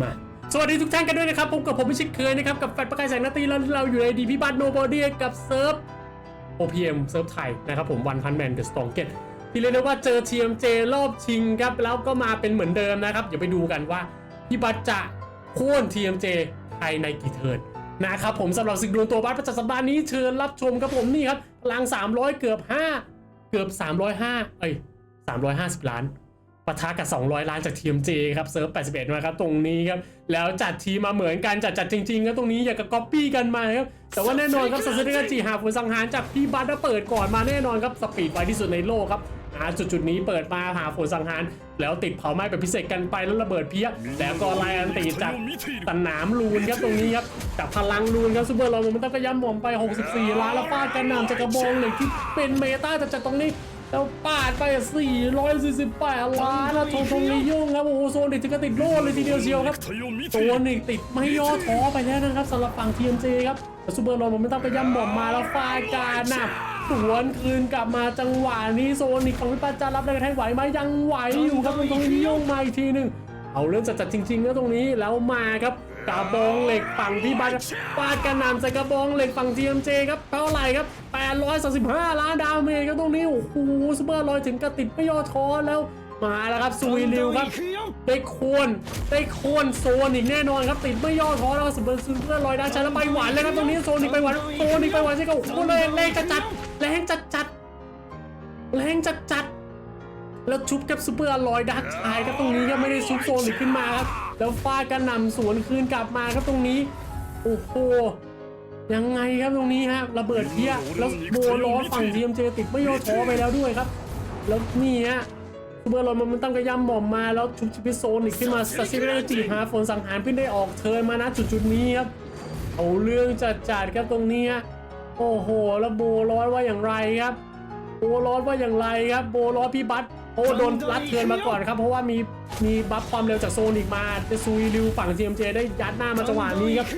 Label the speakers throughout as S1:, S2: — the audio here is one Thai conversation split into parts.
S1: มาสวัสดีทุกท่านกันด้วยนะครับพบกับผมพิชิตเคยนะครับ กับแฟนประกายแสงนาตีแล้วเราอยู่ในดีพิบัตโนบอดี้กับเซิร์ฟ OPM เซิร์ฟไทยนะครับผมวันพันแมนเดอะสตองเกตที่เรียกได้ว่าเจอ TMJ รอบชิงครับ แล้วก็มาเป็นเหมือนเดิมนะครับ เดี๋ยวไปดูกันว่าพี่บัตจะโค่น TMJ ภายในกี่เทิร์นนะครับผมสำหรับศึกดวลตัวบัตประจำสัปดาห์นี้เชิญรับชมครับผมนี่ครับพลัง 300 เกือบ 5 เกือบ 305 เอ้ย350 ล้าน ปะทะกับ 200 ล้านจาก TMJ ครับเซิร์ฟ 81นะครับตรงนี้ครับ แล้วจัดทีมมาเหมือนกันจัดจัดจริงๆครับตรงนี้อยากกับก๊อปปี้กันมาครับ แต่ว่าแน่นอนครับสัสเดกาจีหาผลสังหารจากพี่บัตเปิดก่อนมาแน่นอนครับ สปีดไวที่สุดในโลกครับหาจุดจุดๆนี้เปิดมาหาผลสังหาร แล้วติดเผาไหม้แบบพิเศษกันไปแล้วระเบิดเพี้ยแล้วก็ไลอันตีจากสนามลูนครับตรงนี้ครับจากพลังลูนครับซูเปอร์ลอนมันต้องกระย้ำหม่อมไป 64 ล้านแล้วฟาดกันนำจากกระบองเหล็กที่เป็นเมตาจากจากตรงนี้ แล้วปาดไป 448 ล้านแล้วทงทงลียุ่งครับ โอ้โหโซนิกถึงกับติดโลดเลยทีเดียวเชียวครับโซนิกติดไม่ย่อท้อไปแล้วนะครับสำหรับฝั่ง TMJ ครับแต่ซูเปอร์โลนมันไม่ต้องไปย่ำบ่อมมาแล้วฟาดการหนักสวนคืนกลับมาจังหวะนี้โซนิกของพิปัจจารับได้กระแทกไหวไหมยังไหวอยู่ครับทงทงลียุ่งมาอีกทีหนึ่งเอาเรื่องจัดๆจริงๆนะตรงนี้แล้วมาครับ กระบองเหล็กฝั่งที่บัตฟาดกระนำใส่กระบองเหล็กฝั่ง TMJ ครับเท่าไหร่ครับ 835 ล้านดาวเมจครับตรงนี้โอ้โหซูเปอร์ลอยถึงกระติดไม่ย่อท้อแล้วมาแล้วครับซูวิลิวครับได้ควรได้ควรโซนอีกแน่นอนครับติดไม่ย่อท้อแล้วสุดเบอร์ซูเปอร์ลอยได้ใช้แล้วไปหวานเลยครับตรงนี้โซนอีกไปหวานโซนอีกไปหวานใช่ก็โอ้โหแรงแรงจัดจัดๆแรงจัดจัดๆแรงจัดจัดๆแล้วชุบกับซูเปอร์ลอยดักชายครับตรงนี้ก็ไม่ได้ซุปโซนหรือขึ้นมาครับ แล้วฟาดกระหน่ำสวนคืนกลับมาครับตรงนี้ โอ้โหยังไงครับตรงนี้ฮะระเบิดเพี้ยแล้วโบล้อฝั่งทีมเจติดไม่ย่อท้อไปแล้วด้วยครับ แล้วนี่ฮะซูเปอร์ลอยมันตั้งกระยำหม่อมมาแล้วชุบชิพิโซนอีกขึ้นมาสซิเรจีหาฝนสังหารเพิ่งได้ออกเทิร์นมานะจุดจุดๆนี้ครับเอาเรื่องจัดจัดๆครับตรงนี้ฮะโอ้โหแล้วโบร้อยว่าอย่างไรครับ โบร้อนว่าอย่างไรครับ โบร้อนพี่บัต โอ้โดนรัดเทือนมาก่อนครับ เพราะว่ามีมีบัฟความเร็วจากโซนิกมาจะซุยริวฝั่ง TMJ ได้ยัดหน้ามาจังหวะนี้ครับ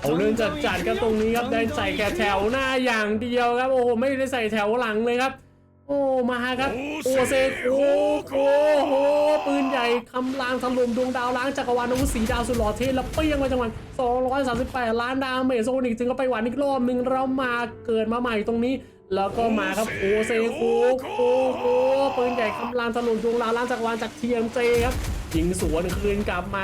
S1: เอาเรื่องจัดจัดๆครับตรงนี้ครับได้ใส่แค่แถวหน้าอย่างเดียวครับ โอ้โหไม่ได้ใส่แถวหลังเลยครับ โอ้มาครับโอเซโอ้โหโหปืนใหญ่คำรางถล่มดวงดาวล้างจักรวาลอาวุธสีดาวสุดหล่อเทแล้วเปี้ยงไปจังหวะ238 ล้านดาวเมจโซนิกถึงก็ไปหวานอีกรอบหนึ่งเรามาเกิดมาใหม่ตรงนี้ แล้วก็มาครับโอเซโคโอ้โหปืนใหญ่คำรางถล่มดวงดาวล้านจักรวาลจากเทียมเจครับยิงสวนคืนกลับมา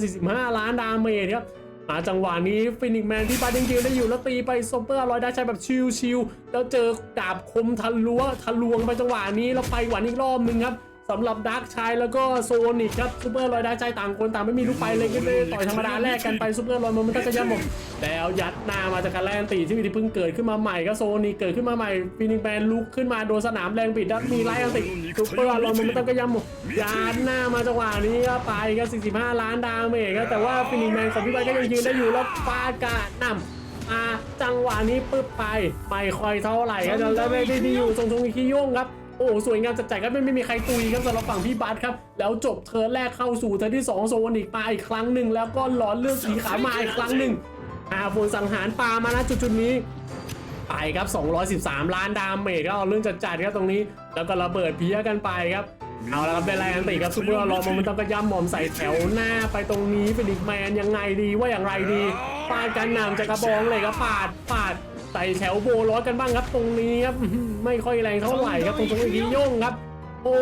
S1: 145 ล้านดาเมจครับมาจังหวะนี้ฟินิกแมนที่ปาดิงกิลได้อยู่แล้วตีไปซอมเปอร์ลอยได้ใช้แบบชิวๆแล้วเจอดาบคมทะลวงทะลวงไปจังหวะนี้แล้วไปหวานอีกรอบนึงครับ สำหรับดาร์กชายแล้วก็โซนิกครับซูเปอร์ลอยได้ใช้ต่างคนต่างไม่มีลูกไปเลยก็เลยต่อยธรรมดาแลกกันไปซูเปอร์ลอยมันมันก็จะย่ำหมดแล้วยัดหน้ามาจากการแลนตีที่มีที่เพิ่งเกิดขึ้นมาใหม่ก็โซนิกเกิดขึ้นมาใหม่ฟินิกแมนลุกขึ้นมาโดนสนามแรงบิดแล้วมีไล่อันติซูเปอร์ลอยมันมันก็ย่ำหมดยัดหน้ามาจังหวะนี้ก็ไปก็45 ล้านดาเมจแต่ว่าฟินิกแมนของพี่ใบก็ยังยืนได้อยู่แล้วฟาดกระนำอ่าจังหวะนี้ปึ๊บไปไม่ค่อยเท่าไหร่ก็จะได้ไม่ได้ดีอยู่ทรงทรงอีคิโยงครับ โอ้สวยงามจัดๆครับไม่ไม่มีใครตุยครับสำหรับฝั่งพี่บัสครับ แล้วจบเทิร์นแรกเข้าสู่เทิร์นที่2โซนอีกมาอีกครั้งหนึ่งแล้วก็หลอนเลือดสีขาวมาอีกครั้งหนึ่งอ่าฝนสังหารปลามานะจุดจุดนี้ไปครับ 213 ล้านดาเมจก็เอาเรื่องจัดๆครับตรงนี้ แล้วก็ระเบิดเพี้ยกันไปครับเอาละครับได้แรอันติครับซูเปอร์ลอมมันต้องกระย่ำหมอมใส่แถวหน้าไปตรงนี้เป็นอีกแมนยังไงดีว่าอย่างไรดีปาดกันนำจากกระบองเลยครับปาดปา ดใส่แถวโบร้อยกันบ้างครับ ตรงนี้ครับอื้อหือไม่ค่อยแรงเท่าไหร่ครับตรงตรงนี้โย่งครับโอ้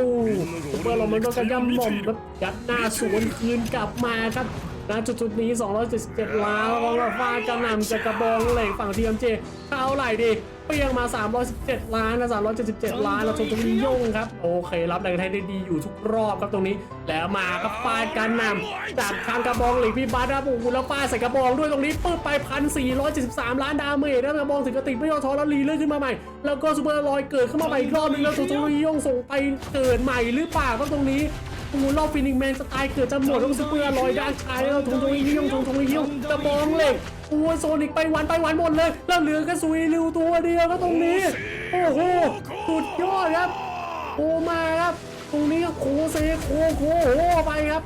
S1: ซูเปอร์ลอมมันต้องกระย่ำหม่อมครับยัดหน้าสวนคืนกลับมาครับณจุดจุดๆนี้ 277ล้านแล้วก็ฟาดกระหน่ำจากกระบองเหล็กฝั่งทีมเจเท่าไหร่ดีเปรี้ยงมา 317 ล้านนะ377 ล้านแล้วชมตรงนี้ย่งครับ โอเค รับแรงไทยได้ดีอยู่ทุกรอบครับตรงนี้ แล้วมาก็ฟาดกันนำจากทางกระบองเหล็กพี่บัสครับโอ้โหแล้วฟาดใส่กระบองด้วยตรงนี้ปึ๊บไปพันสี่ร้อยเจ็ดสิบสามล้านดาเมจนะกระบองถึงกระติกไม่ย่อท้อแล้วรีเลื่อนขึ้นมาใหม่ แล้วก็ซูเปอร์ลอยเกิดขึ้นมาใหม่อีกรอบนึงแล้วชมตรงนี้ย่งส่งไปเกิดใหม่หรือเปล่าครับตรงนี้โอ้โหรอบฟินิกแมนสไตล์เกิดจะหมดแล้วซูเปอร์ลอยด้านชายแล้วทงทงอียงทงทงอียงกระบองเหล็ก โอ้ยโซนิกไปวันไปวันหมดเลย แล้วเหลือแค่ซุยริวตัวเดียวก็ตรงนี้ โอ้โหสุดยอดครับโอมาครับ ตรงนี้ก็โคเซโคโคโหไปครับ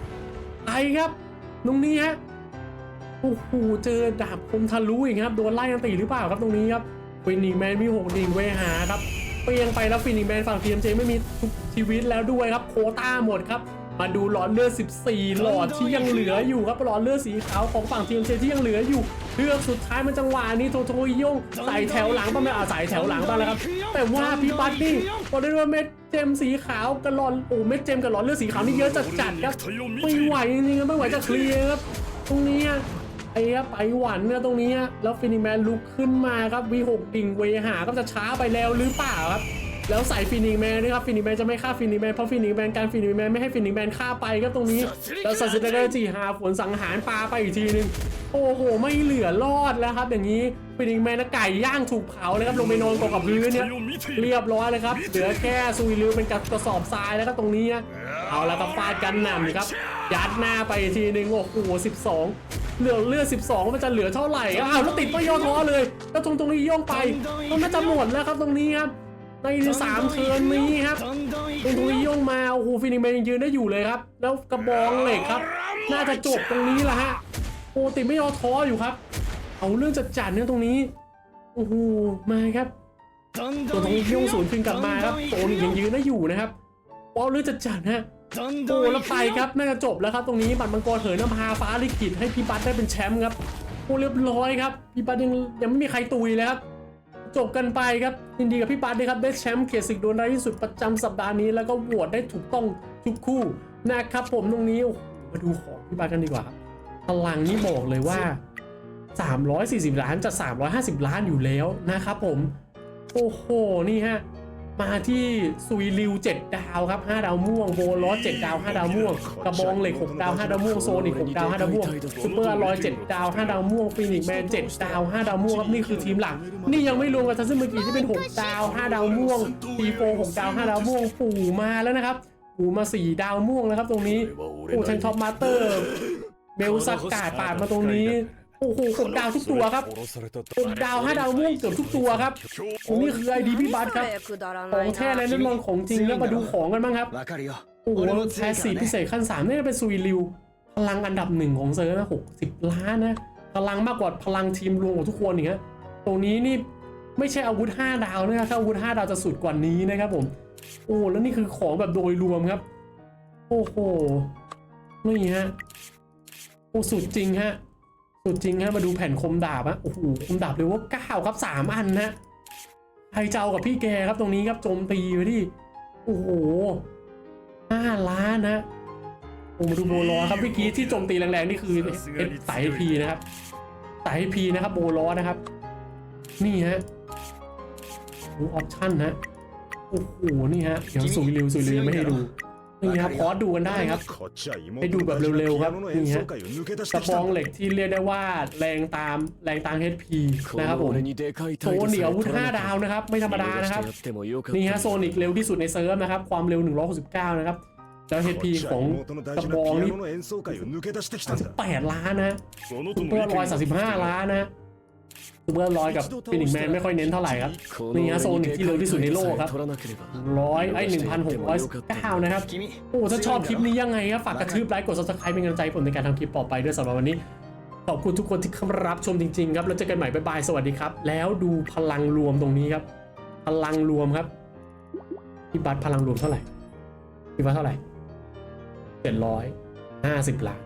S1: ไปครับ ตรงนี้ฮะโอ้โหเจอดาบคมทะลุอีกครับโดนไล่ตีหรือเปล่าครับตรงนี้ครับฟินิแมนมีหกดิงเวหาครับเปียงไปแล้วฟินิแมนฝั่งทีมเจไม่มีทุกชีวิตแล้วด้วยครับ โคต้าหมดครับ มาดูหลอดเลือด 14 หลอดที่ยังเหลืออยู่ครับหลอดเลือดสีขาวของฝั่งทีมเจที่ยังเหลืออยู่เลือกสุดท้ายมันจังหวะนี้โทโทยงใส่แถวหลังบ้างไหมอ่าใส่แถวหลังบ้างแล้วครับ แต่ว่าพี่บัตนี่บอกได้ว่าเม็ดเจมสีขาวกับหลอดโอ้เม็ดเจมกับหลอดเลือดสีขาวนี่เยอะจัดจัดครับไม่ไหวจริงๆครับไม่ไหวจะเคลียร์ครับตรงนี้อะไอ้ครับไปหวันเนี่ยตรงนี้แล้วฟินิแมนลุกขึ้นมาครับวีหกดิ่งเวหาก็จะช้าไปแล้วหรือเปล่าครับ แล้วใส่ฟินิกแมนด้วยครับฟินิกแมนจะไม่ฆ่าฟินิกแมนเพราะฟินิกแมนการฟินิกแมนไม่ให้ฟินิกแมนฆ่าไปครับตรงนี้แล้วซาซิเดอร์จีหาฝนสังหารปลาไปอีกทีนึงโอ้โห ไม่เหลือรอดแล้วครับ อย่างนี้ฟินิกแมนนะไก่ย่างถูกเผาเลยครับลงไปนอนกองกับพื้นเนี่ยเรียบร้อยเลยครับเหลือแค่ซุยลิวเป็นกระสอบทรายแล้วก็ตรงนี้นะเอาแล้วก็ฟาดกันหนำครับยัดหน้าไปอีกทีนึงโอ้โห12เหลือเลือด 12 มันจะเหลือเท่าไหร่ อ้าวแล้วติดไม่ย่อท้อเลย แล้วตรงตรงนี้โย่องไปตรงน่าจะหมดแล้วครับตรงนี้ครับ ในสามเทิร์นนี้ครับตรงตรงนี้ย่งมาโอ้โหฟินิกแมนยังยืนได้อยู่เลยครับ แล้วกระบองเหล็กครับ น่าจะจบตรงนี้แหละฮะโอติไม่ยอท้ออยู่ครับ เอาเรื่องจัดจัดเนี่ยตรงนี้โอ้โหมาครับตัวตรงนี้ย่งศูนย์คืนกลับมาครับโตนยังยืนได้อยู่นะครับเอาเรื่องจัดจัดฮะโอ้แล้วไปครับน่าจะจบแล้วครับตรงนี้บัตรมังกรเหินนำพาฟ้าลิขิตให้พี่บัตได้เป็นแชมป์ครับโอ้เรียบร้อยครับพี่บัตยังยังไม่มีใครตุยเลยครับ จบกันไปครับยินดีกับพี่บัตด้วยครับได้แชมป์เขตศึกโดนได้ที่สุดประจำสัปดาห์นี้ แล้วก็โหวตได้ถูกต้องทุกคู่นะครับผมตรงนี้มาดูของพี่บัตกันดีกว่าครับพลังนี่บอกเลยว่า 340 ล้านจะ 350 ล้านอยู่แล้วนะครับผม โอ้โห นี่ฮะ มาที่ซุยริว 7 ดาวครับ 5 ดาวม่วงโบลอส7ดาว 5 ดาวม่วง กระบองเหล็ก 6 ดาว 5 ดาวม่วงโซนิก6ดาว 5 ดาวม่วงซูเปอร์อลอย7ดาว 5 ดาวม่วงฟีนิกแมน 7 ดาว 5 ดาวม่วงครับนี่คือทีมหลัก นี่ยังไม่รวมกับทัศนเมื่อกี้ที่เป็น 6 ดาว 5 ดาวม่วงตีโฟ6ดาว 5 ดาวม่วงปู่มาแล้วนะครับปู่มา 4 ดาวม่วงแล้วครับตรงนี้โอ้แทนท็อปมาสเตอร์เบลซักกาดปาดมาตรงนี้ โอ้โหกดดาวทุกตัวครับกดดาวห้าดาวม่วงเกือบทุกตัวครับนี่คือไอดีพี่บัสครับของแท้และนั่นมันของจริงแล้วมาดูของกันบ้างครับโอ้โหแพสซีพิเศษขั้นสามนี่เป็นซุยริวพลังอันดับหนึ่งของเซอร์นะหกสิบล้านนะพลังมากกว่าพลังทีมรวมของทุกคนอย่างเงี้ยตรงนี้นี่ไม่ใช่อาวุธ 5 ดาวนะถ้าอาวุธ 5 ดาวจะสุดกว่านี้นะครับผม โอ้แล้วนี่คือของแบบโดยรวมครับ โอ้โหนี่ฮะโอ้สุดจริงฮะ สุดจริงฮะมาดูแผ่นคมดาบอะโอ้โหคมดาบเลยว่าเก้าครับสามอันนะใครจะเอากับพี่แกครับตรงนี้ครับโจมตีไปที่โอ้โหห้าล้านนะโอ้มาดูโบลอครับเมื่อกี้ที่โจมตีแรงๆนี่คือเป็นสายพีนะครับสายพีนะครับโบลอนะครับ นี่ฮะดูออปชั่นนะโอ้โหนี่ฮะเดี๋ยวสุยเร็วสุยเร็วไม่ให้ดู นี่ครับพอสดูกันได้ครับให้ดูแบบเร็วๆครับนี่ฮะกระบองเหล็กที่เรียกได้ว่าแรงตามแรงตาม HP นะครับผมโซนิกอาวุธ5ดาวนะครับ ไม่ธรรมดานะครับนี่ฮะโซนิกเร็วที่สุดในเซิร์ฟนะครับ ความเร็ว 169 นะครับแล้ว HP ของกระบองนี่38ล้านนะซูเปอร์ลอย35ล้านนะ ซูเปอร์ลอยกับฟินิกแมนไม่ค่อยเน้นเท่าไหร่ครับนี่ฮะโซนิกที่เร็วที่สุดในโลกครับร้อยไอ้1,609นะครับ โอ้ถ้าชอบคลิปนี้ยังไงครับฝากกระทืบไลค์กด subscribe เป็นกำลังใจผมในการทำคลิปต่อไปด้วยสำหรับวันนี้ขอบคุณทุกคนที่เข้ามารับชมจริงๆครับแล้วเจอกันใหม่บ๊ายบายสวัสดีครับ แล้วดูพลังรวมตรงนี้ครับ พลังรวมครับพี่บัตพลังรวมเท่าไหร่พี่บัตเท่าไหร่เจ็ดร้อยห้าสิบล้าน